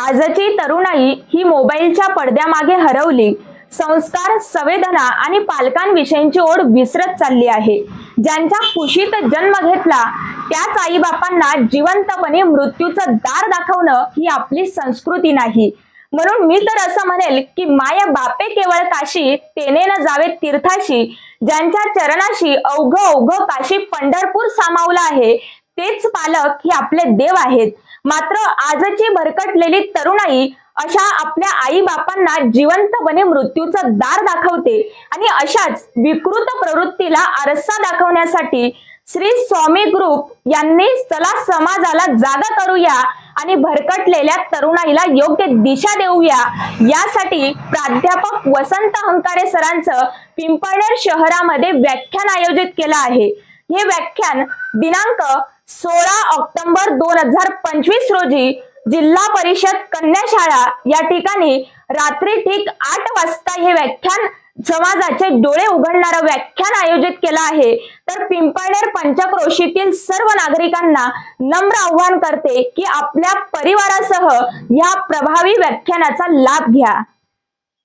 आजची तरुणाई ही मोबाईलच्या पडद्यामागे हरवली. संस्कार संवेदना आणि पालकांविषयीची ओढ विसरत चालली आहे. ज्यांच्या कुशीत जन्म घेतला त्याच आईबापांना जिवंतपणे मृत्यूचं दार दाखवणं ही आपली संस्कृती नाही. म्हणून मी तर असं म्हणेल की माया बापे केवळ काशी तेने न जावे तीर्थाशी ज्यांच्या चरणाशी अवघ अवघ काशी पंढरपूर सामावलं आहे तेच पालक हे आपले देव आहेत. मात्र आजची भरकटलेली तरुणाई अशा आपल्या आई बापांना जिवंतपणे मृत्यूचं दार दाखवते आणि अशाच विकृत प्रवृत्तीला आरसा दाखवण्यासाठी श्री स्वामी ग्रुप यांनी चला समाजाला जागा करूया आणि भरकटलेल्या तरुणाईला योग्य दिशा देऊया. यासाठी प्राध्यापक वसंत हंकारे सरांचं पिंपळनेर शहरामध्ये व्याख्यान आयोजित केलं आहे. हे व्याख्यान दिनांक सोळा ऑक्टोबर दोन हजार पंचवीस रोजी जिल्हा परिषद कन्या शाळा या ठिकाणी रात्री ठीक आठ वाजता हे व्याख्यान समाजाचे डोळे उघडणारं व्याख्यान आयोजित केलं आहे. तर पिंपळनेर पंचक्रोशीतील सर्व नागरिकांना नम्र आव्हान करते की आपल्या परिवारासह या प्रभावी व्याख्यानाचा लाभ घ्या.